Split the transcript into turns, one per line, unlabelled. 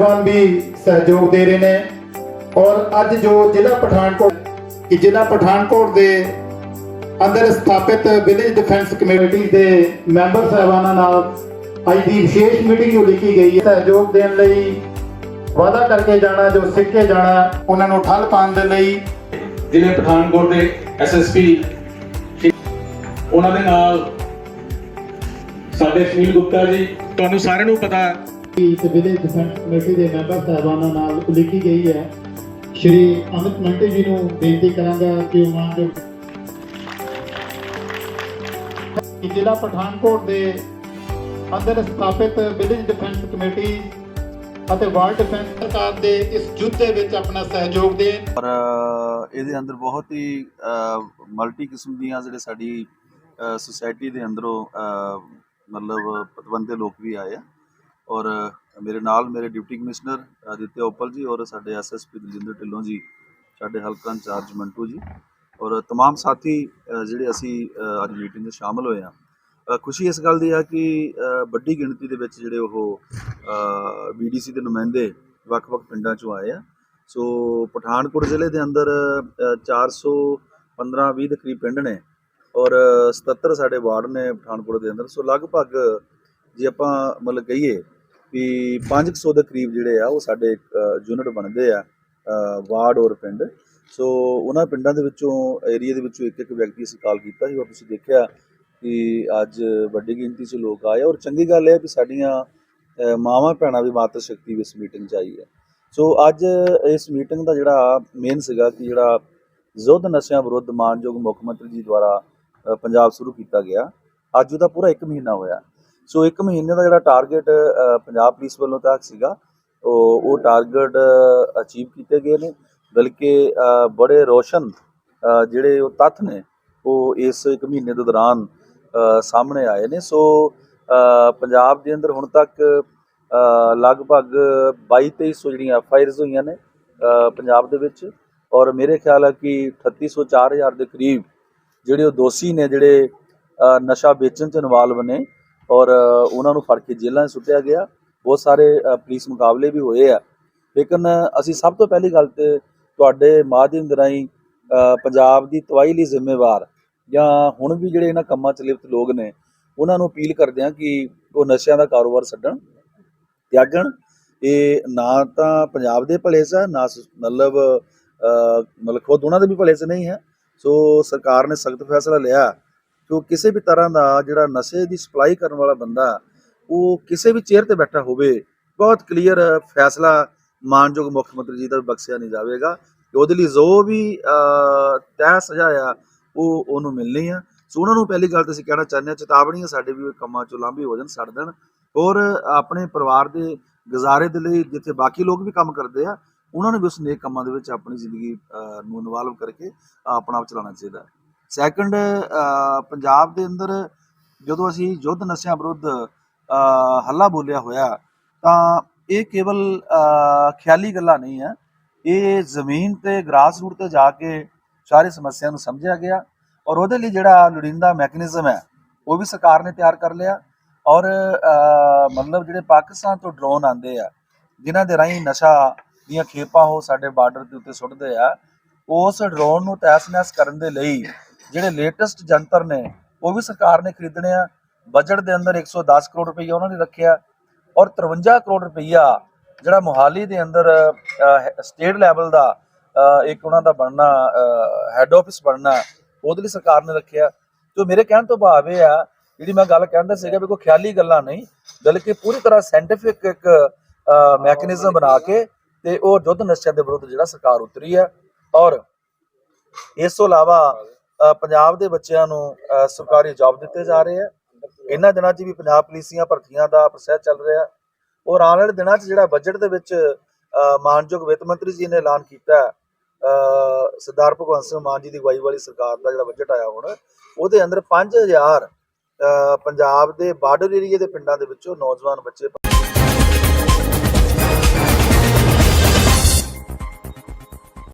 ਨੌਜਵਾਨ ਵੀ ਸਹਿਯੋਗ ਦੇ ਰਹੇ ਨੇ। ਔਰ ਅੱਜ ਜੋ ਜ਼ਿਲ੍ਹਾ ਪਠਾਨਕੋਟ ਕਿ ਜ਼ਿਲ੍ਹਾ ਪਠਾਨਕੋਟ ਦੇ ਅੰਦਰ ਸਥਾਪਿਤ ਵਿਲੇਜ ਡਿਫੈਂਸ ਕਮੇਟੀ ਦੇ ਮੈਂਬਰ ਸਾਹਿਬਾਨਾਂ ਨਾਲ ਅੱਜ ਦੀ ਵਿਸ਼ੇਸ਼ ਮੀਟਿੰਗ ਉਲੀਕੀ ਗਈ ਹੈ, ਸਹਿਯੋਗ ਦੇਣ ਲਈ ਵਾਅਦਾ ਕਰਕੇ ਜਾਣਾ, ਜੋ ਸਿੱਖ ਜਾਣਾ, ਉਹਨਾਂ ਨੂੰ ਠੱਲ ਪਾਉਣ ਦੇ ਲਈ
ਜ਼ਿਲ੍ਹੇ ਪਠਾਨਕੋਟ ਦੇ ਐਸਐਸਪੀ ਉਹਨਾਂ ਦੇ ਨਾਲ ਸਾਡੇ ਸੁਨੀਲ ਗੁਪਤਾ ਜੀ, ਤੁਹਾਨੂੰ ਸਾਰਿਆਂ ਨੂੰ ਪਤਾ
ਇਸ ਵਿਲੇਜ ਡਿਫੈਂਸ ਕਮੇਟੀ ਦੇ ਮੈਂਬਰ ਸਾਹਿਬਾਨਾਂ ਨਾਲ ਉਲੀਕੀ ਗਈ ਹੈ। ਸ਼੍ਰੀ ਅਮਿਤ ਮੰਟੀ ਜੀ ਨੂੰ ਬੇਨਤੀ ਕਰਾਂਗਾ ਕਿ ਉਹ ਮਾਨਯੋਗ ਕਿ ਜ਼ਿਲ੍ਹਾ ਪਠਾਨਕੋਟ ਦੇ ਅੰਦਰ ਸਥਾਪਿਤ ਵਿਲੇਜ ਡਿਫੈਂਸ ਕਮੇਟੀ ਅਤੇ ਵਾਰਡ ਡਿਫੈਂਸ ਸਰਕਾਰ ਦੇ ਇਸ ਯੁੱਧ ਦੇ ਵਿੱਚ ਆਪਣਾ ਸਹਿਯੋਗ ਦੇਣ।
ਔਰ ਇਹਦੇ ਅੰਦਰ ਬਹੁਤ ਹੀ ਮਲਟੀ ਕਿਸਮ ਦੀਆਂ ਜਿਹੜੇ ਸਾਡੀ ਸੁਸਾਇਟੀ ਦੇ ਅੰਦਰੋਂ ਮਤਲਬ, ਪਤਵੰਤੇ ਲੋਕ ਵੀ ਆਏ ਆ। ਔਰ ਮੇਰੇ ਨਾਲ ਮੇਰੇ ਡਿਪਟੀ ਕਮਿਸ਼ਨਰ ਅਦਿੱਤਿਆ ਉਪਲ ਜੀ ਔਰ ਸਾਡੇ ਐਸਐਸਪੀ ਦਲਜਿੰਦਰ ਢਿੱਲੋਂ ਜੀ ਸਾਡੇ ਹਲਕਾ ਇੰਚਾਰਜ ਮੰਟੂ ਜੀ ਔਰ तमाम ਸਾਥੀ ਅ, ਜਿਹੜੇ ਅਸੀਂ ਅ, ਅੱਜ ਮੀਟਿੰਗ 'ਚ ਸ਼ਾਮਲ ਹੋਏ ਆ ਅ, ਖੁਸ਼ੀ ਇਸ ਗੱਲ ਦੀ ਆ ਕਿ ਅ, ਵੱਡੀ ਗਿਣਤੀ ਦੇ ਵਿੱਚ ਜਿਹੜੇ ਉਹ ਬੀਡੀਸੀ ਦੇ ਨੁਮਾਇੰਦੇ ਵੱਖ-ਵੱਖ ਪਿੰਡਾਂ 'ਚੋਂ ਆਏ ਆ ਸੋ ਪਠਾਨਕੋਟ ਜ਼ਿਲ੍ਹੇ ਦੇ ਅੰਦਰ ਅ, 415 20 ਦੇ ਕਰੀਬ ਪਿੰਡ ਨੇ ਔਰ 77 ਸਾਡੇ ਵਾਰਡ ਨੇ ਪਠਾਨਕੋਟ ਦੇ ਅੰਦਰ ਸੋ ਲਗਭਗ ਜੇ ਆਪਾਂ ਮਤਲਬ ਕਹੀਏ ਕਿ 500 ਦੇ ਕਰੀਬ ਜਿਹੜੇ ਆ, ਉਹ ਸਾਡੇ ਯੂਨਿਟ ਬਣਦੇ ਆ ਵਾਰਡ ਔਰ ਪਿੰਡ। ਸੋ ਉਹਨਾਂ ਪਿੰਡਾਂ ਦੇ ਵਿੱਚੋਂ ਏਰੀਆ ਦੇ ਵਿੱਚੋਂ ਇੱਕ ਇੱਕ ਵਿਅਕਤੀ ਅਸੀਂ ਕਾਲ ਕੀਤਾ ਸੀ ਔਰ ਤੁਸੀਂ ਦੇਖਿਆ ਕਿ ਅੱਜ ਵੱਡੀ ਗਿਣਤੀ 'ਚ ਲੋਕ ਆਏ ਔਰ ਚੰਗੀ ਗੱਲ ਇਹ ਹੈ ਕਿ ਸਾਡੀਆਂ ਮਾਵਾਂ ਭੈਣਾਂ ਵੀ ਮਾਤਰ ਸ਼ਕਤੀ ਵੀ ਇਸ ਮੀਟਿੰਗ 'ਚ ਆਈ ਹੈ। ਸੋ ਅੱਜ ਇਸ ਮੀਟਿੰਗ ਦਾ ਜਿਹੜਾ ਮੇਨ ਸੀਗਾ ਕਿ ਜਿਹੜਾ ਯੁੱਧ ਨਸ਼ਿਆਂ ਵਿਰੁੱਧ ਮਾਨਯੋਗ ਮੁੱਖ ਮੰਤਰੀ ਜੀ ਦੁਆਰਾ ਪੰਜਾਬ ਸ਼ੁਰੂ ਕੀਤਾ ਗਿਆ। ਅੱਜ ਉਹਦਾ ਪੂਰਾ 1 ਮਹੀਨਾ ਹੋਇਆ। ਸੋ 1 ਮਹੀਨੇ ਦਾ ਜਿਹੜਾ ਟਾਰਗੇਟ ਪੰਜਾਬ ਪੁਲਿਸ ਵੱਲੋਂ ਤੱਕ ਸੀਗਾ ਉਹ ਉਹ ਟਾਰਗੇਟ ਅਚੀਵ ਕੀਤੇ ਗਏ ਨੇ ਬਲਕਿ ਬੜੇ ਰੋਸ਼ਨ ਜਿਹੜੇ ਉਹ ਤੱਥ ਨੇ ਉਹ ਇਸ 1 ਮਹੀਨੇ ਦੇ ਦੌਰਾਨ ਸਾਹਮਣੇ ਆਏ ਨੇ। ਸੋ ਪੰਜਾਬ ਦੇ ਅੰਦਰ ਹੁਣ ਤੱਕ ਅ, ਲਗਭਗ 22 2300 ਜਿਹੜੀਆਂ ਐਫ ਆਈ ਆਰਸ ਹੋਈਆਂ ਨੇ ਪੰਜਾਬ ਦੇ ਵਿੱਚ। ਔਰ ਮੇਰੇ ਖਿਆਲ ਹੈ ਕਿ 3800 4000 ਦੇ ਕਰੀਬ ਜਿਹੜੇ ਉਹ ਦੋਸ਼ੀ ਨੇ ਜਿਹੜੇ ਨਸ਼ਾ ਵੇਚਣ 'ਚ ਇਨਵੋਲਵ ਨੇ ਔਰ ਉਹਨਾਂ ਨੂੰ ਫੜ ਕੇ ਜੇਲ੍ਹਾਂ 'ਚ ਸੁੱਟਿਆ ਗਿਆ। ਬਹੁਤ ਸਾਰੇ ਪੁਲਿਸ ਮੁਕਾਬਲੇ ਵੀ ਹੋਏ ਆ। ਲੇਕਿਨ ਅਸੀਂ ਸਭ ਤੋਂ ਪਹਿਲੀ ਗੱਲ ਤੇ ਤੁਹਾਡੇ ਮਾਧਿਅਮ ਦੇ ਰਾਹੀਂ ਪੰਜਾਬ ਦੀ ਤਬਾਹੀ ਲਈ ਜ਼ਿੰਮੇਵਾਰ ਜਾਂ ਹੁਣ ਵੀ ਜਿਹੜੇ ਇਹਨਾਂ ਕੰਮਾਂ 'ਚ ਲਿਪਤ ਲੋਕ ਨੇ, ਉਹਨਾਂ ਨੂੰ ਅਪੀਲ ਕਰਦੇ ਹਾਂ ਕਿ ਉਹ ਨਸ਼ਿਆਂ ਦਾ ਕਾਰੋਬਾਰ ਛੱਡਣ, ਤਿਆਗਣ। ਇਹ ਨਾ ਤਾਂ ਪੰਜਾਬ ਦੇ ਭਲੇ 'ਚ ਹੈ ਨਾ ਸ- ਮਤਲਬ ਮਤਲਬ ਖੁਦ ਉਹਨਾਂ ਦੇ ਵੀ ਭਲੇ 'ਚ ਨਹੀਂ ਹੈ। ਸੋ ਸਰਕਾਰ ਨੇ ਸਖਤ ਫੈਸਲਾ ਲਿਆ। ਕਿ ਉਹ ਕਿਸੇ ਵੀ ਤਰ੍ਹਾਂ ਦਾ ਜਿਹੜਾ ਨਸ਼ੇ ਦੀ ਸਪਲਾਈ ਕਰਨ ਵਾਲਾ ਬੰਦਾ ਉਹ ਕਿਸੇ ਵੀ ਚੇਅਰ ਤੇ ਬੈਠਾ ਹੋਵੇ, ਬਹੁਤ ਕਲੀਅਰ ਫੈਸਲਾ ਮਾਨਯੋਗ ਮੁੱਖ ਮੰਤਰੀ ਜੀ ਦਾ ਵੀ ਬਖਸ਼ਿਆ ਨਹੀਂ ਜਾਵੇਗਾ। ਉਹਦੇ ਲਈ ਜੋ ਵੀ ਤੈਅ ਸਜ਼ਾ ਆ, ਉਹ ਉਹਨੂੰ ਮਿਲਣੀ ਆ। ਸੋ ਉਹਨਾਂ ਨੂੰ ਪਹਿਲੀ ਗੱਲ ਤਾਂ ਅਸੀਂ ਕਹਿਣਾ ਚਾਹੁੰਦੇ ਹਾਂ ਚੇਤਾਵਨੀ ਹੈ ਸਾਡੇ ਵੀ ਉਹ ਕੰਮਾਂ ਚੋਂ ਲਾਂਭੇ ਹੋ ਜਾਣ ਛੱਡ ਦੇਣ ਔਰ ਆਪਣੇ ਪਰਿਵਾਰ ਦੇ ਗੁਜ਼ਾਰੇ ਦੇ ਲਈ ਜਿੱਥੇ ਬਾਕੀ ਲੋਕ ਵੀ ਕੰਮ ਕਰਦੇ ਆ, ਉਹਨਾਂ ਨੂੰ ਵੀ ਉਸ ਨੇਕ ਕੰਮਾਂ ਦੇ ਵਿੱਚ ਆਪਣੀ ਜ਼ਿੰਦਗੀ ਨੂੰ ਇਨਵੋਲਵ ਕਰਕੇ ਆਪਣਾ ਆਪ ਚਲਾਉਣਾ ਚਾਹੀਦਾ। ਸੈਕੰਡ ਪੰਜਾਬ ਦੇ ਅੰਦਰ ਜਦੋਂ ਅਸੀਂ ਯੁੱਧ ਨਸ਼ਿਆਂ ਵਿਰੁੱਧ ਹੱਲਾ ਬੋਲਿਆ ਹੋਇਆ, ਤਾਂ ਇਹ ਕੇਵਲ ਖਿਆਲੀ ਗੱਲਾਂ ਨਹੀਂ ਹੈ। ਇਹ ਜ਼ਮੀਨ ਤੇ ਗ੍ਰਾਸ ਰੂਟ ਤੇ ਜਾ ਕੇ ਸਾਰੀ ਸਮੱਸਿਆ ਨੂੰ ਸਮਝਿਆ ਗਿਆ ਔਰ ਉਹਦੇ ਲਈ ਜਿਹੜਾ ਲੋੜੀਂਦਾ ਮੈਕੈਨਿਜ਼ਮ ਹੈ, ਉਹ ਵੀ ਸਰਕਾਰ ਨੇ ਤਿਆਰ ਕਰ ਲਿਆ ਔਰ ਮਤਲਬ ਜਿਹੜੇ ਪਾਕਿਸਤਾਨ ਤੋਂ ਡਰੋਨ ਆਉਂਦੇ ਆ, ਜਿਨ੍ਹਾਂ ਦੇ ਰਾਹੀਂ ਨਸ਼ਾ ਦੀਆਂ ਖੇਪਾਂ ਉਹ ਸਾਡੇ ਬਾਰਡਰ ਦੇ ਉੱਤੇ ਸੁੱਟਦੇ ਆ, ਉਸ ਡਰੋਨ ਨੂੰ ਤਹਿਸ-ਨਹਿਸ ਕਰਨ ਦੇ ਲਈ ਜਿਹੜੇ ਲੇਟੈਸਟ ਜੰਤਰ ਨੇ, ਉਹ ਵੀ ਸਰਕਾਰ ਨੇ ਖਰੀਦਣੇ ਆ। ਬਜਟ ਦੇ ਅੰਦਰ 110 ਕਰੋੜ ਰੁਪਈਆ ਉਹਨਾਂ ਨੇ ਰੱਖਿਆ ਔਰ 53 ਕਰੋੜ ਰੁਪਈਆ ਜਿਹੜਾ ਮੋਹਾਲੀ ਦੇ ਅੰਦਰ ਸਟੇਟ ਲੈਵਲ ਦਾ ਇੱਕ ਉਹਨਾਂ ਦਾ ਬਣਨਾ ਹੈੱਡ ਆਫਿਸ ਬਣਨਾ, ਉਹਦੇ ਲਈ ਸਰਕਾਰ ਨੇ ਰੱਖਿਆ। ਜੋ ਮੇਰੇ ਕਹਿਣ ਤੋਂ ਭਾਵ ਇਹ ਆ, ਜਿਹੜੀ ਮੈਂ ਗੱਲ ਕਹਿੰਦਾ ਸੀਗਾ ਵੀ ਕੋਈ ਖਿਆਲੀ ਗੱਲਾਂ ਨਹੀਂ, ਬਲਕਿ ਪੂਰੀ ਤਰ੍ਹਾਂ ਸਾਇੰਟੀਫਿਕ ਇੱਕ ਮੈਕੈਨਿਜ਼ਮ ਬਣਾ ਕੇ ਤੇ ਉਹ ਦੁੱਧ ਨਸ਼ਿਆਂ ਦੇ ਵਿਰੁੱਧ ਜਿਹੜਾ ਸਰਕਾਰ ਉਤਰੀ ਹੈ। ਔਰ ਇਸ ਤੋਂ ਇਲਾਵਾ ਪੰਜਾਬ ਦੇ ਬੱਚਿਆਂ ਨੂੰ ਸਰਕਾਰੀ ਜੌਬ ਦਿੱਤੇ ਜਾ ਰਹੇ ਆ। ਇਹਨਾਂ ਦਿਨਾਂ 'ਚ ਵੀ ਪੰਜਾਬ ਪੁਲਿਸ ਦੀਆਂ ਭਰਤੀਆਂ ਦਾ ਪ੍ਰੋਸੈਸ ਚੱਲ ਰਿਹਾ। ਔਰ ਆਉਣ ਵਾਲੇ ਦਿਨਾਂ 'ਚ ਜਿਹੜਾ ਬਜਟ ਦੇ ਵਿੱਚ ਮਾਨਯੋਗ ਵਿੱਤ ਮੰਤਰੀ ਜੀ ਨੇ ਐਲਾਨ ਕੀਤਾ ਸਰਦਾਰ ਭਗਵੰਤ ਸਿੰਘ ਮਾਨ ਜੀ ਦੀ ਅਗਵਾਈ ਵਾਲੀ ਸਰਕਾਰ ਦਾ ਜਿਹੜਾ ਬਜਟ ਆਇਆ ਹੁਣ ਉਹਦੇ ਅੰਦਰ 5000 ਅ, ਪੰਜਾਬ ਦੇ ਬਾਰਡਰ ਏਰੀਏ ਦੇ ਪਿੰਡਾਂ ਦੇ ਵਿੱਚੋਂ ਨੌਜਵਾਨ ਬੱਚੇ